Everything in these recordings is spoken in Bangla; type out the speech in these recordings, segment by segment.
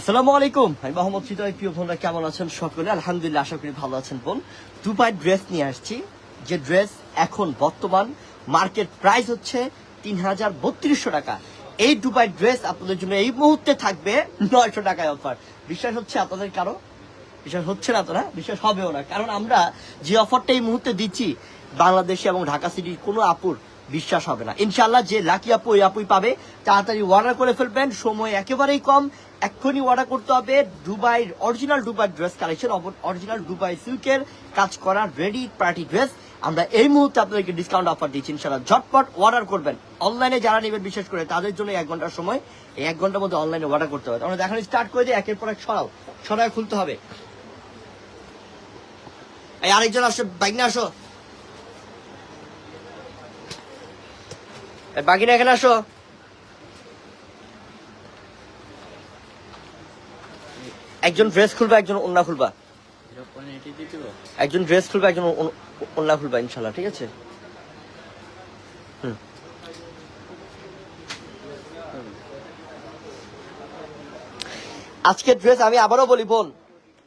আসসালামু আলাইকুম। আমি মোহাম্মদ হৃদয়, প্রিয় বোনরা, কেমন আছেন সকলে? আলহামদুলিল্লাহ, আশা করি ভালো আছেন বোন। দুবাই ড্রেস নিয়ে আসছি। যে ড্রেস এখন বর্তমান মার্কেট প্রাইস হচ্ছে তিন হাজার বত্রিশশো টাকা। এই দুবাই ড্রেস আপনাদের জন্য এই মুহূর্তে থাকবে নয়শো টাকায় অফার। বিশ্বাস হচ্ছে আপনাদের কারও? বিশ্বাস হচ্ছে না তো না? বিশ্বাস হবেও না। কারণ আমরা যে অফারটা এই মুহূর্তে দিচ্ছি, বাংলাদেশে এবং ঢাকা সিটির কোনো আপুর বিশ্বাস হবে না। ইনশাল্লাহ যে লাকি আপু ওই আপুই পাবে, তাড়াতাড়ি অর্ডার করে ফেলবেন। সময় একেবারেই কম। এক্ষুনি অর্ডার করতে হবে Dubai original Dubai dress collection original Dubai সিল্কের কাজ করা রেডি পার্টি ড্রেস আমরা এই মুহূর্তে আপনাদেরকে ডিসকাউন্ট অফার দিচ্ছি ইনশাল্লাহ ঝটপট অর্ডার করবেন। অনলাইনে যারা নেবেন, বিশেষ করে তাদের জন্য এক ঘণ্টার সময়, এই এক ঘণ্টার মধ্যে অনলাইনে অর্ডার করতে হবে। আমরা দেখানো স্টার্ট করে দিই একের পর এক সরাও। সরাই খুলতে হবে। এই আরেকজন আসো নিয়ে আসো। বাকিরা এখানে আসো। একজন ড্রেস খুলবা, একজন ওন্না খুলবা। একজন ড্রেস খুলবা, একজন ওন- ওন্না খুলবা ইনশাল্লাহ ঠিক আছে? হুম। আজকের ড্রেস আমি আবারও বলি, বোন,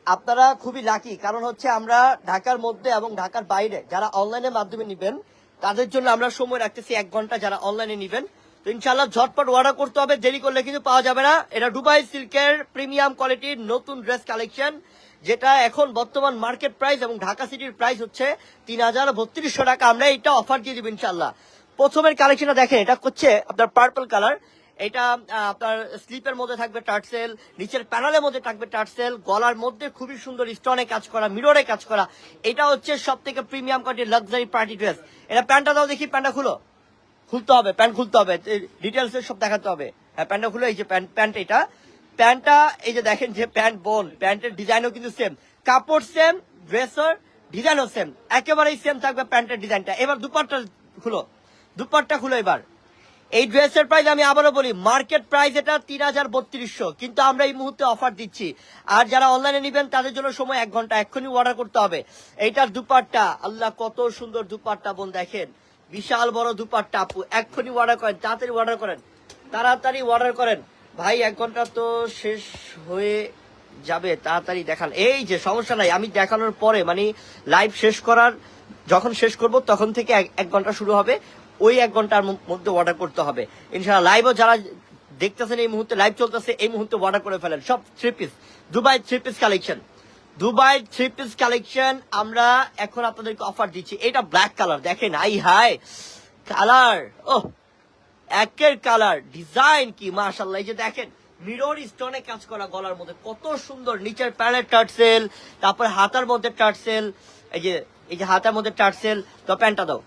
আপনারা খুবই লাকি কারণ হচ্ছে আমরা ঢাকার মধ্যে এবং ঢাকার বাইরে যারা অনলাইনের মাধ্যমে নিবেন, তাদের জন্য আমরা সময় রাখতেছি এক ঘণ্টা যারা অনলাইনে নিবেন। ইনশাল্লাহ ঝটপট অর্ডার করতে হবে, দেরি করলে কিন্তু পাওয়া যাবে না। এটা দুবাই সিল্কের প্রিমিয়াম কোয়ালিটির নতুন ড্রেস কালেকশন যেটা এখন বর্তমান মার্কেট প্রাইস এবং ঢাকা সিটির প্রাইস হচ্ছে তিন হাজার বত্রিশশো টাকা। আমরা এটা অফার দিয়ে দিব ইনশাল্লাহ প্রথমের কালেকশনটা দেখেন, এটা হচ্ছে আপনার পার্পল কালার এটা আপনার স্লিপের মধ্যে থাকবে টার্সেল নিচের প্যানেলের মধ্যে থাকবে টার্সেল গলার মধ্যে খুবই সুন্দর স্টোনে কাজ করা মিররে কাজ করা। এটা হচ্ছে সব থেকে প্রিমিয়াম কোয়ালিটির লাক্সারি পার্টি ড্রেস এটা প্যান্টটা দাও দেখি, প্যান্টটা খুলো। খুলতে হবে, প্যান্ট খুলতে হবে ডিটেলস সব দেখাতে হবে। হ্যাঁ প্যান্টটা খুলে, এই যে প্যান্ট প্যান্ট এটা। প্যান্টটা, এই যে দেখেন যে প্যান্ট বোন, প্যান্টের ডিজাইনও কিন্তু সেম কাপড় সেম ড্রেসের ডিজাইনও সেম একেবারেই সেম থাকবে প্যান্টের ডিজাইনটা। এবার দুপাট্টা খুলো। দুপাট্টা খুলো এবার। এই ড্রেসের প্রাইস আমি আবারও বলি মার্কেট প্রাইস এটা তিন হাজার বত্রিশশো। কিন্তু আমরা এই মুহূর্তে অফার দিচ্ছি। আর যারা অনলাইনে নিবেন, তাদের জন্য সময় এক ঘণ্টা এক্ষুনি অর্ডার করতে হবে। এইটার দুপাট্টা, আল্লাহ কত সুন্দর দুপাট্টা বোন দেখেন। বিশাল বড় দুপাট্টা আপু এক্ষুনি অর্ডার করেন, তাড়াতাড়ি অর্ডার করেন। তাড়াতাড়ি অর্ডার করেন। ভাই, এক ঘণ্টা তো শেষ হয়ে যাবে, তাড়াতাড়ি দেখান। এই যে, সমস্যা নাই, আমি দেখানোর পরে মানে লাইভ শেষ করার, যখন শেষ করব, তখন থেকে এক- ঘণ্টা শুরু হবে। ওই এক ঘণ্টার মধ্যে অর্ডার করতে হবে। ইনশাআল্লাহ লাইভও যারা দেখতেছেন এই মুহূর্তে লাইভ চলতেছে, এই মুহূর্তে অর্ডার করে ফেলেন। সব three piece Dubai three piece collection Dubai three piece collection আমরা এখন আপনাদেরকে অফার দিচ্ছি। এটা ব্ল্যাক কালার দেখেন, আই হাই কালার ও একের কালার ডিজাইন কি মাশাল্লাহ এই যে দেখেন মিরর স্টোনে কাজ করা গলার মধ্যে কত সুন্দর নিচের প্যানেল টার্সেল তারপর হাতার মধ্যে টার্সেল এই যে এই যে হাতার মধ্যে টার্সেল তো প্যান্টটা দাও।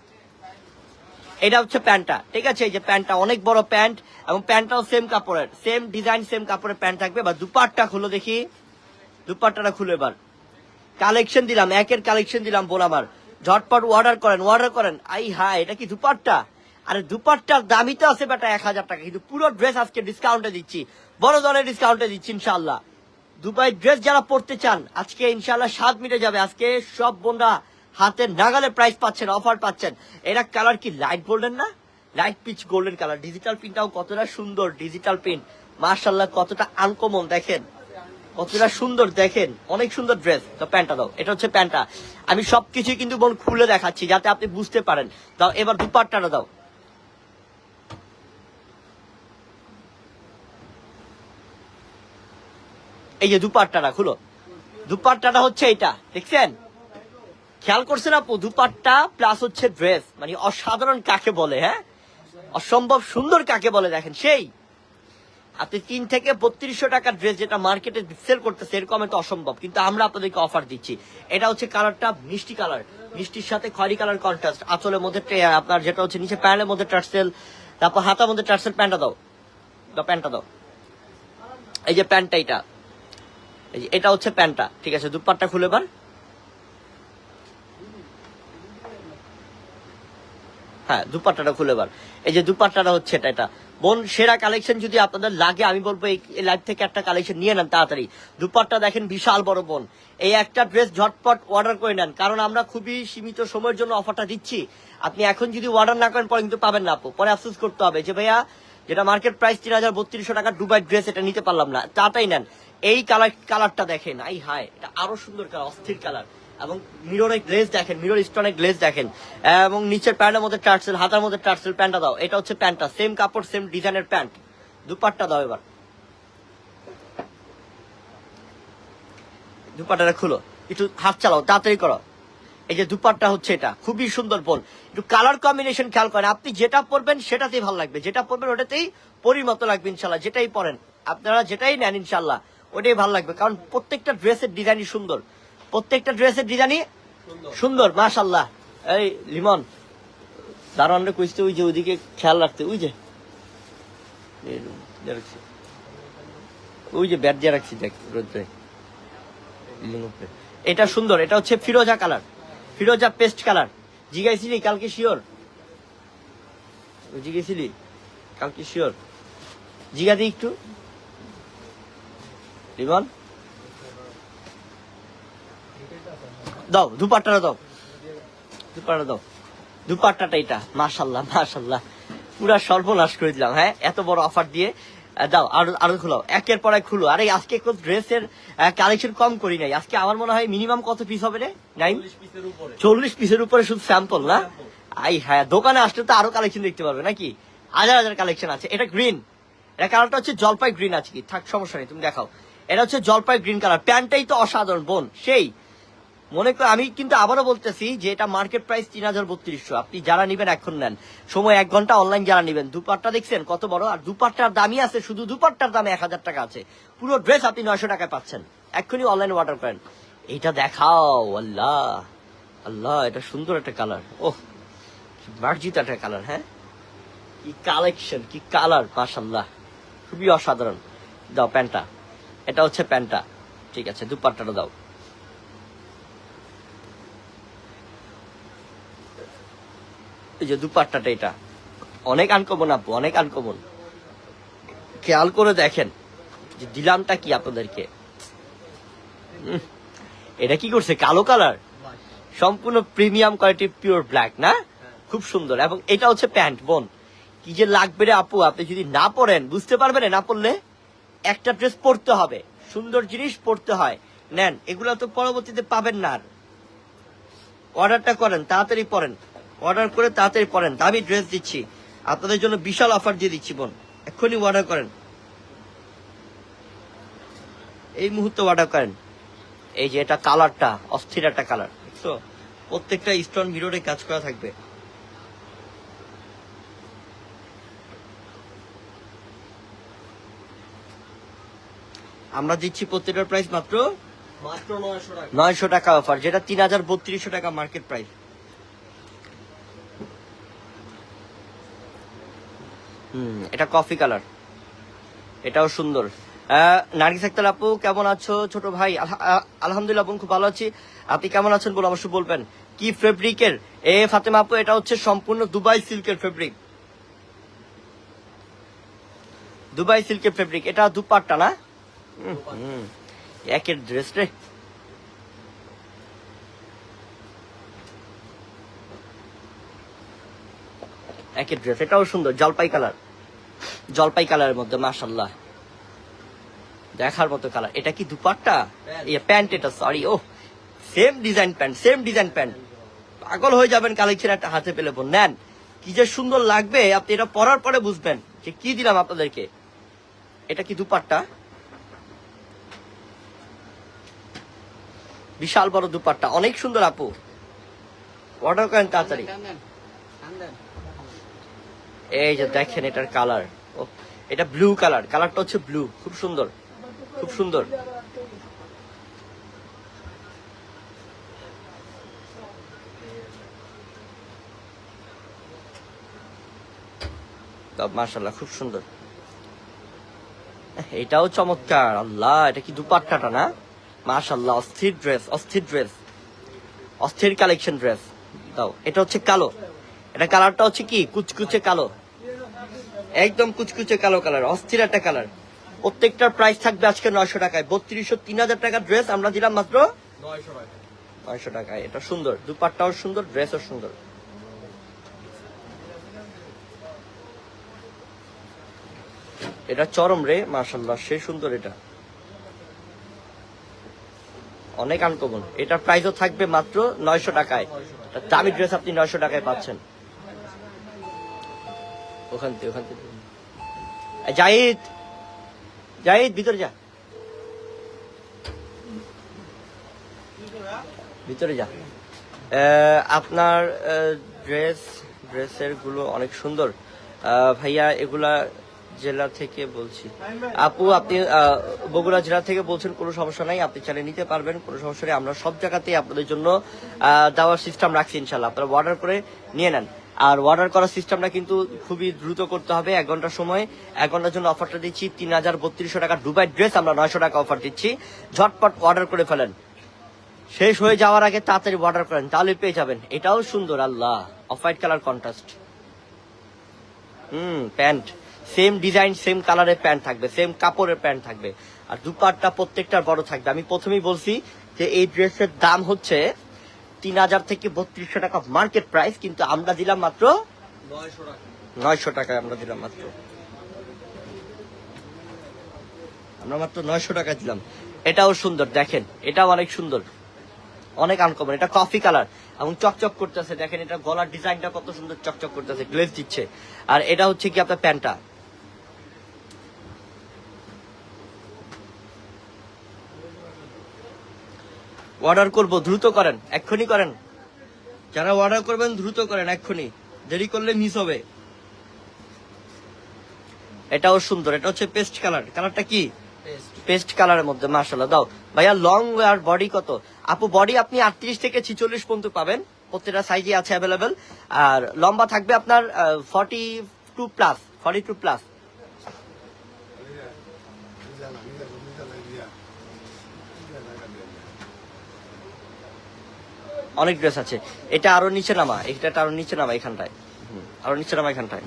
এটা হচ্ছে প্যান্টটা, ঠিক আছে, এই যে প্যান্টটা অনেক বড় প্যান্ট, এবং প্যান্টটাও সেম কাপড়ের সেম ডিজাইন সেম কাপড়ের প্যান্ট থাকবে বা দুপাট্টা খুলো দেখি, দুপাট্টাটা খুলে এবার। কালেকশন দিলাম, একের কালেকশন দিলাম বোন আমার ঝটপট অর্ডার করেন অর্ডার করেন। আই হাই এটা কি দুপাট্টা? আরে দুপাট্টার দামই তো আছে বেটা এক হাজার টাকা, কিন্তু পুরো ড্রেস আজকে ডিসকাউন্টে দিচ্ছি। বড় ধরনের ডিসকাউন্টে দিচ্ছি ইনশাল্লাহ দুবাই ড্রেস যারা পড়তে চান, আজকে ইনশাল্লাহ স্বাদ মিটে যাবে। আজকে সব বোনরা হাতের নাগালে প্রাইস পাচ্ছেন অফার পাচ্ছেন। এটা কালার কি লাইট গোল্ডেন না? Light peach golden colour digital প্রিন্টটাও কতটা সুন্দর ডিজিটাল প্রিন্ট মার্শাল্লাহ কতটা আনকমন দেখেন। কতটা সুন্দর, দেখেন, অনেক সুন্দর ড্রেস তো প্যান্টটা দাও, এটা হচ্ছে প্যান্টটা। আমি সবকিছুই কিন্তু বোন খুলে দেখাচ্ছি, যাতে আপনি বুঝতে পারেন। দাও, এবার দুপাট্টাটা দাও। এই যে দুপাট্টাটা, খুলো। দুপাট্টাটা হচ্ছে এটা দেখছেন? খেয়াল করছেন আপু, দুপাট্টা প্লাস হচ্ছে ড্রেস মানে অসাধারণ কাকে বলে হ্যাঁ? অসম্ভব সুন্দর কাকে বলে, দেখেন, সেই। আপনি তিন থেকে বত্রিশশো টাকার ড্রেস যেটা মার্কেটে সেল করতেছে, এরকম তো অসম্ভব। কিন্তু আমরা আপনাদেরকে অফার দিচ্ছি। এটা হচ্ছে কালারটা মিষ্টি কালার মিষ্টির সাথে খয়রি কালার কন্ট্রাস্ট আঁচলের মধ্যে আপনার যেটা হচ্ছে নিচে প্যান্টের মধ্যে টার্সেল, তারপর হাতার মধ্যে টার্সেল প্যান্টটা দাও। দাও প্যান্টটা দাও। এই যে প্যান্টটা এটা। এটা হচ্ছে প্যান্টটা। ঠিক আছে, দুপাট্টা খুলে বার হ্যাঁ দুপাট্টাটা খুলে বার এই যে দুপাট্টাটা হচ্ছে এটা এটা। বোন, সেরা কালেকশন যদি আপনাদের লাগে, আমি বলব এই থেকে একটা কালেকশন নিয়ে নেন তাড়াতাড়ি। দুপাট্টা দেখেন, বিশাল বড় বোন। এই একটা ড্রেস ঝটপট অর্ডার করে নেন, কারণ আমরা খুবই সীমিত সময়ের জন্য অফারটা দিচ্ছি। আপনি এখন যদি অর্ডার না করেন, পরে কিন্তু পাবেন না পরে আফসোস করতে হবে যে, ভাইয়া, যেটা মার্কেট প্রাইস তিন হাজার বত্রিশশো টাকা দুবাই ড্রেস এটা নিতে পারলাম না। তাটাই নেন। এই কালার কালারটা দেখেন, আই হাই এটা আরও সুন্দর কালার অস্থির কালার এবং মিররের গ্লেজ দেখেন মিরর স্টোনের গ্লেজ দেখেন। এবং নিচের প্যান্টের মধ্যে টার্সেল হাতার মধ্যে টার্সেল প্যান্টটা দাও, এটা হচ্ছে প্যান্টটা সেম কাপড় সেম ডিজাইনের প্যান্ট দুপাট্টা দাও এবার। দুপাট্টাটা খুলো, একটু হাত চালাও, তাড়াতাড়ি করো। এই যে দুপাট্টা হচ্ছে এটা, খুবই সুন্দর বোন একটু কালার কম্বিনেশন খেয়াল করেন, আপনি যেটা পরবেন সেটাতেই ভালো লাগবে, যেটা পরবেন ওটাতেই পরিমত লাগবে ইনশাল্লাহ, যেটাই পরেন, আপনারা যেটাই নেন ইনশাল্লাহ। ওটাই ভালো লাগবে। কারণ প্রত্যেকটা ড্রেসের ডিজাইনই সুন্দর। প্রত্যেকটা ড্রেসের ডিজাইনই সুন্দর মাশাল্লাহ এই লিমন, দারোয়ানরা কইতে ওই যে ওইদিকে খেয়াল রাখতে, ওই যে। ওই যে ব্যাট দিয়ে রাখছি, দেখ, রোদ্রে। এটা সুন্দর, এটা হচ্ছে ফিরোজা কালার। ফিরোজা পেস্ট কালার। জিগাইছিলি কালকে শিওর? জিগেছিলি কালকে শিওর? জিগা দি একটু। রিমন দাও দুপাট্টাটা দাও। দুপাট্টা দাও। দুপাট্টাটা এটা। মাশাল্লাহ মাশাল্লাহ পুরা সর্বনাশ করে দিলাম হ্যাঁ? এত বড় অফার দিয়ে। দাও আরও আরও খুলো একের পর এক খুলো। আরে আজকে একটু ড্রেসের কালেকশন কম করি নাই। আজকে আমার মনে হয় মিনিমাম কত পিস হবে রে? নাইন চল্লিশ পিসের উপরে। শুধু স্যাম্পল না? আই হ্যাঁ দোকানে আসলে তো আরও কালেকশন দেখতে পারবে নাকি? হাজার হাজার কালেকশন আছে। এটা গ্রিন এটা কালারটা হচ্ছে জলপাই গ্রিন আছে কি? থাক সমস্যা নেই তুমি দেখাও। এটা হচ্ছে জলপাই গ্রিন কালার। প্যান্টটাই তো অসাধারণ, বোন, সেই। মনে কর, আমি কিন্তু আবারও বলতেছি যে এটা মার্কেট প্রাইস তিন হাজার বত্রিশশো। আপনি যারা নিবেন এখন নেন। সময় এক ঘণ্টা অনলাইন যারা নিবেন, দুপাট্টা দেখছেন কত বড়? আর দুপাট্টার দামই আছে, শুধু দুপাট্টার দামে এক হাজার টাকা আছে। পুরো ড্রেস আপনি নয়শো টাকায় পাচ্ছেন। এক্ষুনি অনলাইনে অর্ডার করেন। এটা দেখাও, আল্লাহ আল্লাহ, এটা সুন্দর একটা কালার ওহ মার্জিত একটা কালার হ্যাঁ? কি কালেকশন কি কালার মাশাল্লাহ খুবই অসাধারণ। দাও প্যান্টটা। এটা হচ্ছে প্যান্টটা। ঠিক আছে, দুপাট্টাটা দাও। এই যে দুপাট্টাটা এটা। অনেক আনকমন আপু, অনেক আনকমন খেয়াল করে দেখেন যে দিলামটা কি আপনাদেরকে। এটা কি করছে? কালো কালার? সম্পূর্ণ প্রিমিয়াম কোয়ালিটি পিওর ব্ল্যাক না? খুব সুন্দর। এবং এটা হচ্ছে প্যান্ট, বোন। কি যে লাগবে রে আপু, আপনি যদি না পরেন, বুঝতে পারবেন না পরলে? একটা ড্রেস পরতে হবে। সুন্দর জিনিস পরতে হয়। নেন, এগুলো তো পরবর্তীতে পাবেন না আর। অর্ডারটা করেন, তাড়াতাড়ি পরেন। অর্ডার করে তাড়াতাড়ি পরেন। দামি ড্রেস দিচ্ছি। আপনাদের জন্য বিশাল অফার দিয়ে দিচ্ছি, বোন। এক্ষুনি অর্ডার করেন। এই মুহূর্তে অর্ডার করেন। এই যে, এটা কালারটা অস্থির একটা কালার বুঝছ প্রত্যেকটা স্টোন মিররে কাজ করা থাকবে। আমরা দিচ্ছি প্রত্যেকটার প্রাইস মাত্র নয়শো টাকা। অফার যেটা তিন হাজার বত্রিশশো টাকা মার্কেট প্রাইস হুম এটা কফি কালার এটাও সুন্দর। নার্গিস আক্তার আপু কেমন আছো ছোট ভাই? আলহামদুলিল্লাহ বোন খুব ভালো আছি। আপনি কেমন আছেন বলে অবশ্যই বলবেন। কি ফেব্রিকের? এ ফাতেমা আপু এটা হচ্ছে সম্পূর্ণ দুবাই সিল্কের ফেব্রিক। দুবাই সিল্কের ফেব্রিক এটা দুপাট্টা না। একের ড্রেস রে একের ড্রেস এটাও সুন্দর জলপাই কালার। জলপাই কালারের মধ্যে মাশাল্লাহ দেখার মতো কালার। এটা কি দুপাট্টা? ইয়ে প্যান্ট এটা সরি ও same design pant same design pant পাগল হয়ে যাবেন কালেকশন একটা হাতে পেলে বোন নেন কি যে সুন্দর লাগবে আপনি এটা পরার পরে বুঝবেন যে কি দিলাম আপনাদেরকে। এটা কি দুপাট্টা? বিশাল বড় দুপাট্টা। অনেক সুন্দর, আপু। অর্ডার করেন তাড়াতাড়ি এই যে দেখেন এটার কালার ও, এটা ব্লু কালার কালারটা হচ্ছে ব্লু খুব সুন্দর। খুব সুন্দর। মাশাল্লাহ খুব সুন্দর। এটাও চমৎকার। আল্লাহ, এটা কি দুপাট্টাটা না? মাশাল্লাহ অস্থির ড্রেস অস্থির ড্রেস অস্থির কালেকশন ড্রেস দাও এটা হচ্ছে কালো। এটা কালারটা হচ্ছে কি? কুচকুচে কালো। একদম কুচকুচে কালো কালার অস্থির একটা কালার প্রত্যেকটার প্রাইস থাকবে আজকে নয়শো টাকায়। বত্রিশশো তিন হাজার টাকার ড্রেস আমরা দিলাম মাত্র নয়শো টাকা টাকায়। এটা সুন্দর দুপাট্টাও সুন্দর ড্রেসও সুন্দর। এটা চরম রে মার্শাল্লাহ সে সুন্দর এটা। অনেক আনকমন এটার প্রাইসও থাকবে মাত্র নয়শো টাকায়। দামি ড্রেস আপনি নয়শো টাকায় পাচ্ছেন। ওখান থেকে ওখান থেকে। জাহিদ! জাহিদ, ভিতরে যা। ভিতরে যা। আপনার ড্রেস ড্রেসেরগুলো অনেক সুন্দর। ভাইয়া, এগুলা জেলা থেকে বলছি। আপু, আপনি বগুড়া জেলা থেকে বলছেন, কোনো সমস্যা নাই, আপনি চালিয়ে নিতে পারবেন, কোনো সমস্যা নেই। আমরা সব জায়গাতেই আপনাদের জন্য দেওয়ার সিস্টেম রাখছি ইনশাল্লাহ আপনারা অর্ডার করে নিয়ে নেন। আর অর্ডার করার সিস্টেমটা কিন্তু খুবই দ্রুত করতে হবে, এক ঘণ্টার সময়। এক ঘণ্টার জন্য অফারটা দিচ্ছি, তিন হাজার বত্রিশশো টাকা দুবাই ড্রেস আমরা নয়শো টাকা অফার দিচ্ছি। ঝটপট অর্ডার করে ফেলেন। শেষ হয়ে যাওয়ার আগে তাড়াতাড়ি অর্ডার করেন, তাহলে পেয়ে যাবেন। এটাও সুন্দর, আল্লাহ। অফ হোয়াইট কালার কন্ট্রাস্ট হুম, প্যান্ট। সেম ডিজাইন সেম কালারের প্যান্ট থাকবে সেম কাপড়ের প্যান্ট থাকবে। আর দুপাটটা প্রত্যেকটার বড় থাকবে। আমি প্রথমেই বলছি যে এই ড্রেসের দাম হচ্ছে তিন হাজার থেকে বত্রিশশো টাকা মার্কেট প্রাইস কিন্তু আমরা দিলাম মাত্র নয়শো টাকা। নয়শো টাকায় আমরা দিলাম মাত্র। আমরা মাত্র নয়শো টাকা দিলাম। এটাও সুন্দর, দেখেন, এটাও অনেক সুন্দর। অনেক আনকমন এটা কফি কালার এবং চকচক করতেছে, দেখেন, এটা গলার ডিজাইনটা কত সুন্দর, চকচক করতেছে গ্লেজ দিচ্ছে। আর এটা হচ্ছে কি আপনার প্যান্টটা অর্ডার করব দ্রুত করেন এক্ষুনি করেন। যারা অর্ডার করবেন দ্রুত করেন এক্ষুনি। দেরি করলে মিস হবে। এটাও সুন্দর এটা হচ্ছে পেস্ট কালার কালারটা কি? পেস্ট কালারের মধ্যে মার্শাল্লাহ দাও। ভাইয়া লং আর বডি কত? আপু বডি আপনি আটত্রিশ থেকে ছিচল্লিশ পর্যন্ত পাবেন। প্রত্যেকটা সাইজে আছে অ্যাভেলেবেল আর লম্বা থাকবে আপনার forty two plus forty two plus অনেক ড্রেস আছে। এটা আরও নিচে নামা এটা আরও নিচে নামা এখানটায়। আরও নিচে নামা এখানটায়।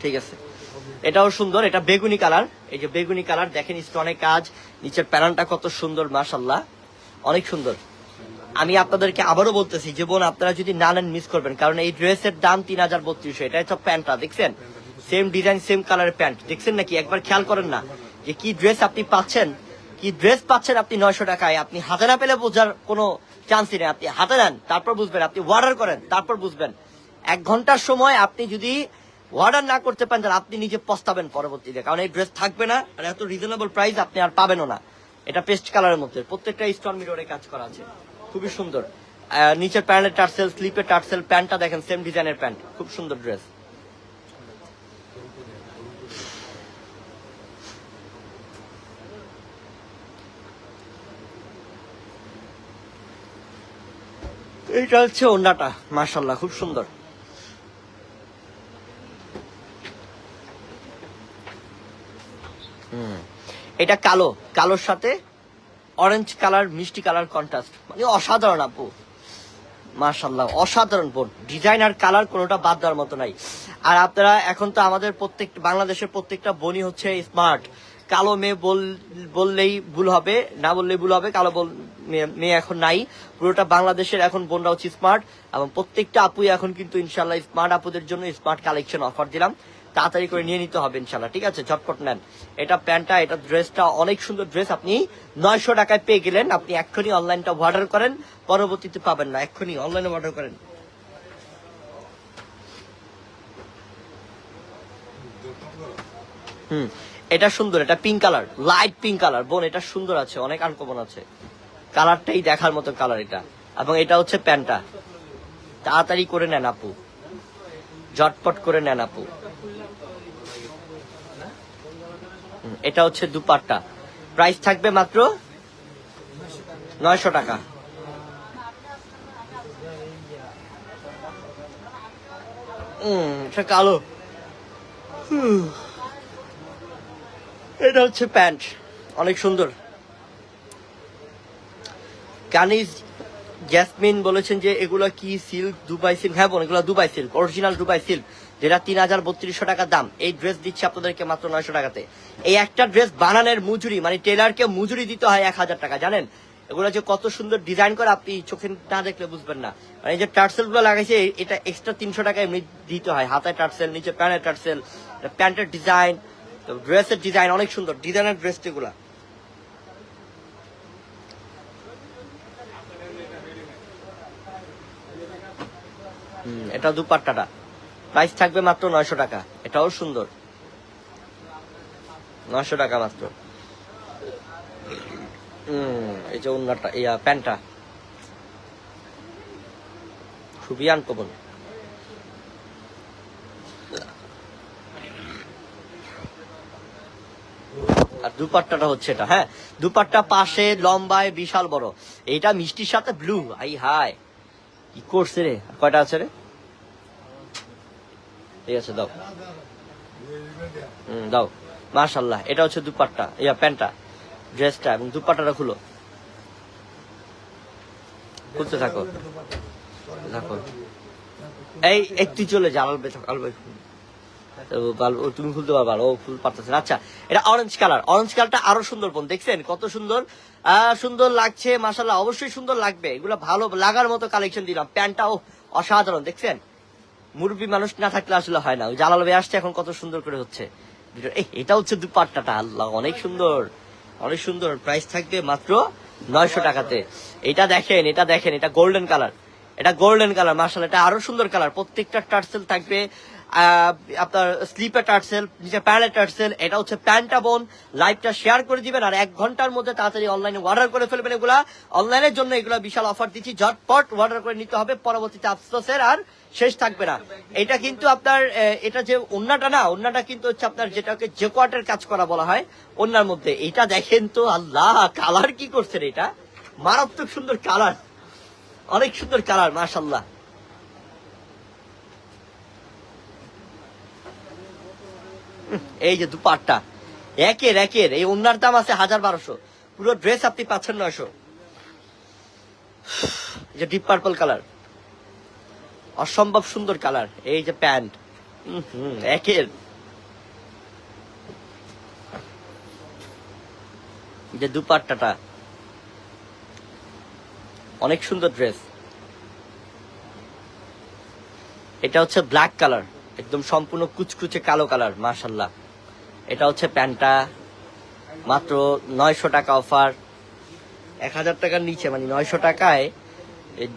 ঠিক আছে। এটাও সুন্দর এটা বেগুনি কালার। এই যে বেগুনি কালার দেখেন স্টোনের কাজ নিচের প্যারানটা কত সুন্দর মাশাল্লাহ অনেক সুন্দর। আমি আপনাদেরকে আবারও বলতেছি যে বোন আপনারা যদি না নেন মিস করবেন। কারণ এই ড্রেসের দাম তিন হাজার বত্রিশশো এটা হচ্ছে প্যান্টটা দেখছেন? সেম ডিজাইন সেম কালারের প্যান্ট। দেখছেন নাকি? একবার খেয়াল করেন না যে কি ড্রেস আপনি পাচ্ছেন? কি ড্রেস পাচ্ছেন আপনি নয়শো টাকায়? আপনি হাতে না পেলে বোঝার কোনো চান্সই নেই। আপনি হাতে নেন, তারপর বুঝবেন। আপনি অর্ডার করেন, তারপর বুঝবেন। এক ঘণ্টার সময় আপনি যদি অর্ডার না করতে পারেন, তাহলে আপনি নিজে পস্তাবেন পরবর্তীতে। কারণ এই ড্রেস থাকবে না, আর এত রিজনেবল প্রাইস আপনি আর পাবেনও না। এটা পেস্ট কালারের মধ্যে। প্রত্যেকটা স্টোন মিররে কাজ করা আছে। খুবই সুন্দর। নিচের প্যান্টের টার্সেল স্লিপের টার্সেল, প্যান্টটা দেখেন সেম ডিজাইনের প্যান্ট। খুব সুন্দর ড্রেস এইটা হচ্ছে ওন্নাটা মাশাল্লাহ খুব সুন্দর। এটা কালো, কালোর সাথে অরেঞ্জ কালার মিষ্টি কালার কন্ট্রাস্ট মানে অসাধারণ, আপু। মাশাল্লাহ অসাধারণ বোন। ডিজাইন আর কালার কোনোটা বাদ দেওয়ার মতো নাই। আর আপনারা, এখন তো আমাদের প্রত্যেক, বাংলাদেশের প্রত্যেকটা বনি হচ্ছে স্মার্ট কালো মেয়ে বল- বললেই ভুল হবে, না বললেই ভুল হবে, কালো মেয়ে এখন নাই। পুরোটা বাংলাদেশের এখন বোনরা হচ্ছে স্মার্ট এবং প্রত্যেকটা আপুই এখন কিন্তু ইনশাল্লাহ স্মার্ট আপুদের জন্য স্মার্ট কালেকশন অফার দিলাম। তাড়াতাড়ি করে নিয়ে নিতে হবে ইনশাল্লাহ ঠিক আছে? ঝটপট নেন। এটা প্যান্টটা, এটা ড্রেসটা অনেক সুন্দর ড্রেস আপনি নয়শো টাকায় পেয়ে গেলেন। আপনি এক্ষুনি অনলাইনটা অর্ডার করেন, পরবর্তীতে পাবেন না। এক্ষুনি অনলাইনে অর্ডার করেন। হুম। এটা সুন্দর, এটা pink colour light pink colour বোন, এটা সুন্দর আছে, অনেক আনকমন আছে। কালারটাই দেখার মতো কালার এটা। এবং এটা হচ্ছে প্যান্টটা। তাড়াতাড়ি করে নেন আপু। ঝটপট করে নেন আপু। এটা হচ্ছে দুপাট্টা। প্রাইস থাকবে মাত্র নয়শো টাকা। কালো। হুম। এটা হচ্ছে প্যান্ট। অনেক সুন্দর। কানিজ জ্যাসমিন বলেছেন যে এগুলো কি সিল্ক? Dubai silk. হ্যাঁ বোন, এগুলো Dubai silk. Original Dubai silk, যেটা তিন হাজার বত্রিশশো টাকা দাম। এই ড্রেস দিচ্ছে আপনাদেরকে মাত্র নয়শো টাকাতে। এই একটা ড্রেস বানানোর মজুরি মানে টেলারকে মজুরি দিতে হয় এক হাজার টাকা, জানেন? এগুলো যে কত সুন্দর ডিজাইন করে আপনি চোখে না দেখলে বুঝবেন না। মানে যে টার্সেলগুলো লাগাইছে, এটা এক্সট্রা তিনশো টাকা এমনি দিতে হয়। হাতায় টার্সেল নিচে প্যান্টের টার্সেল প্যান্টের ডিজাইন ড্রেসের ডিজাইন অনেক সুন্দর। ডিজাইনের ড্রেস হুম, এটা দুপাট্টাটা। প্রাইস থাকবে মাত্র নয়শো টাকা। এটাও সুন্দর। নয়শো টাকা মাত্র। এই যে অন্যটা ইয়া প্যান্টটা। খুবই আনকমন আর দুপাট্টাটা হচ্ছে এটা হ্যাঁ? দুপাট্টা পাশে, লম্বায়, বিশাল বড়। এইটা মিষ্টির সাথে ব্লু আই হাই কি করছে রে? কয়টা আছে রে? ঠিক আছে, দাও। হুম, দাও। মাশাল্লাহ, এটা হচ্ছে দুপাট্টা। ইয়া, প্যান্টটা, ড্রেসটা এবং দুপাট্টাটা খুলো। খুলতে থাকো। থাকো এই একটু চলে যা আলাল ভাই থাক, আলাল ভাই তো বাল- ও তুমি খুলতে পারবা, ও ফুল পারতেছে আচ্ছা এটা অরেঞ্জ কালার অরেঞ্জ কালারটা আরও সুন্দর বোন, দেখছেন? কত সুন্দর। সুন্দর লাগছে মাসাল্লাহ অবশ্যই সুন্দর লাগবে। এগুলো ভালো লাগার মতো কালেকশন দিলাম। প্যান্টটাও অসাধারণ, দেখছেন? মুরব্বী মানুষ না থাকলে আসলে হয় না। জালাল ভাই আসছে, এখন কত সুন্দর করে হচ্ছে। এটা হচ্ছে দুপাট্টাটা, আল্লাহ, অনেক সুন্দর। অনেক সুন্দর। প্রাইস থাকবে মাত্র নয়শো টাকাতে। এটা দেখেন এটা দেখেন, এটা গোল্ডেন কালার এটা গোল্ডেন কালার মার্শাল এটা আরও সুন্দর কালার প্রত্যেকটা টার্সেল থাকবে। আপনার স্লিপের টার্সেল নিচে প্যান্টের টার্সেল এটা হচ্ছে প্যান্টা বোন লাইভটা শেয়ার করে দিবেন আর এক ঘণ্টার মধ্যে তাড়াতাড়ি অনলাইনে অর্ডার করে ফেলবেন এগুলা। অনলাইনের জন্য এগুলা বিশাল অফার দিচ্ছি, ঝটপট অর্ডার করে নিতে হবে, পরবর্তীতে আফসোসের আর শেষ থাকবে না। এটা কিন্তু আপনার এটা যে অন্যটা না অন্যটা কিন্তু হচ্ছে আপনার যেটাকে যে কোয়ার্টার কাজ করা বলা হয় অন্যার মধ্যে। এটা দেখেন তো আল্লাহ কালার কি করছেন এটা? মারাত্মক সুন্দর কালার অনেক সুন্দর কালার মাশাল্লাহ এই যে দুপাট্টা। একের একের। এই অন্যার দাম আছে হাজার বারোশো। পুরো ড্রেস আপনি পাচ্ছেন নয়শো। যে ডিপ পার্পল কালার অসম্ভব সুন্দর কালার এই যে প্যান্ট। একের। যে দুপাট্টাটা। অনেক সুন্দর ড্রেস এটা হচ্ছে ব্ল্যাক কালার একদম সম্পূর্ণ কুচকুচে কালো কালার মাশাল্লাহ এটা হচ্ছে প্যান্টটা, মাত্র নয়শো টাকা অফার। এক হাজার টাকার নিচে মানে নয়শো টাকায়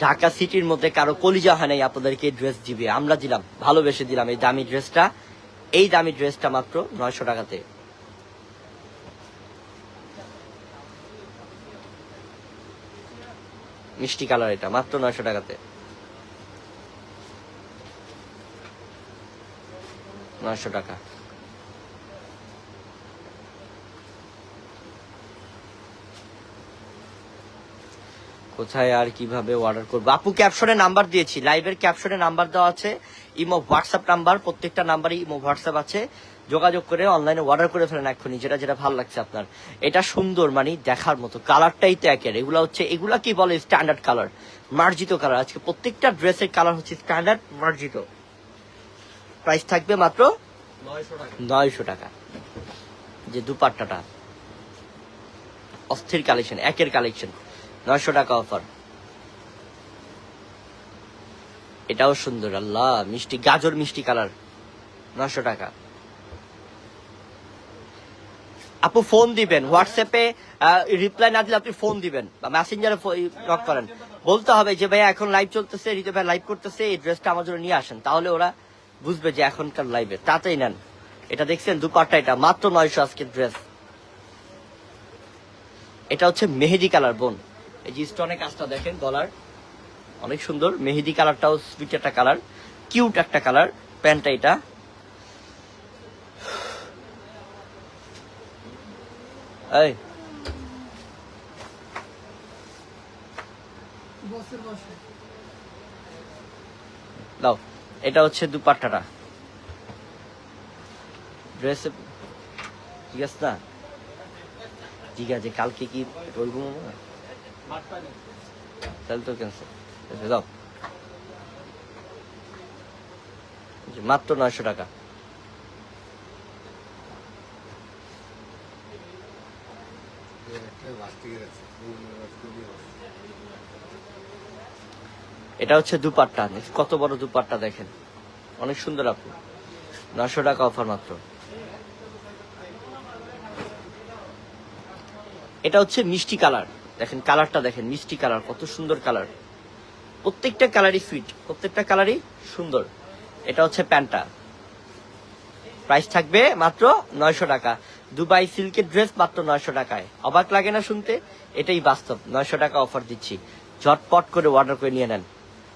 ঢাকা সিটির মধ্যে কারও কলিজা হয় নাই আপনাদেরকে ড্রেস দিবে। আমরা দিলাম, ভালোবেসে দিলাম এই দামি ড্রেসটা এই দামি ড্রেসটা মাত্র নয়শো টাকাতে। মিষ্টি কালার এটা, মাত্র নয়শো টাকাতে। নয়শো টাকা। কোথায় আর কীভাবে অর্ডার করব? আপু ক্যাপশনে নাম্বার দিয়েছি। লাইভের ক্যাপশনে নাম্বার দেওয়া আছে। ইমো হোয়াটসঅ্যাপ নাম্বার প্রত্যেকটা নাম্বারই ইমো হোয়াটসঅ্যাপ আছে। যোগাযোগ করে অনলাইনে অর্ডার করে ফেলেন এক্ষুনি, যেটা যেটা ভালো লাগছে আপনার। এটা সুন্দর মানে দেখার মতো। কালারটাই তো একের। এগুলো হচ্ছে, এগুলা কি বলে স্ট্যান্ডার্ড কালার মার্জিত কালার আজকে প্রত্যেকটা ড্রেসের কালার হচ্ছে স্ট্যান্ডার্ড মার্জিত। প্রাইস থাকবে মাত্র নয়শো টাকা। যে দুপাট্টাটা। অস্থির কালেকশন একের কালেকশন নয়শো টাকা অফার এটাও সুন্দর আল্লাহ মিষ্টি গাজর মিষ্টি কালার নয়শো টাকা। আপু ফোন দিবেন হোয়াটসঅ্যাপে রিপ্লাই না দিলে আপনি ফোন দিবেন বা মেসেঞ্জারে নক করেন। বলতে হবে যে ভাইয়া এখন লাইভ চলতেছে রিতে ভাই লাইভ করতেছে এই ড্রেসটা আমার জন্য নিয়ে আসেন। তাহলে ওরা বুঝবে যে এখনকার লাইভে তাতেই নেন। এটা দেখছেন? দুপাট্টা এটা। মাত্র নয়শো আজকের ড্রেস এটা হচ্ছে মেহেদি কালার বোন। এই যে স্টোনের কাজটা দেখেন, গলার। অনেক সুন্দর। মেহেদি কালারটাও সুইট একটা কালার। কিউট একটা কালার। প্যান্টটা এটা। এই। দাও। এটা হচ্ছে দুপাট্টাটা। ড্রেস ঠিক আছে না? ঠিক আছে, কালকে কি মামা তাহলে তো ক্যান্সেল দাও মাত্র নয়শো টাকা। এটা হচ্ছে দুপাট্টা কত বড় দুপাট্টা দেখেন। অনেক সুন্দর আপু। নয়শো টাকা অফার মাত্র। এটা হচ্ছে মিষ্টি কালার। দেখেন কালারটা দেখেন, মিষ্টি কালার, কত সুন্দর কালার। প্রত্যেকটা কালারই ফিট প্রত্যেকটা কালারই সুন্দর। এটা হচ্ছে প্যান্টটা। প্রাইস থাকবে মাত্র নয়শো টাকা। দুবাই সিল্কের ড্রেস মাত্র নয়শো টাকায়। অবাক লাগে না শুনতে? এটাই বাস্তব। নয়শো টাকা অফার দিচ্ছি। ঝটপট করে অর্ডার করে নিয়ে নেন।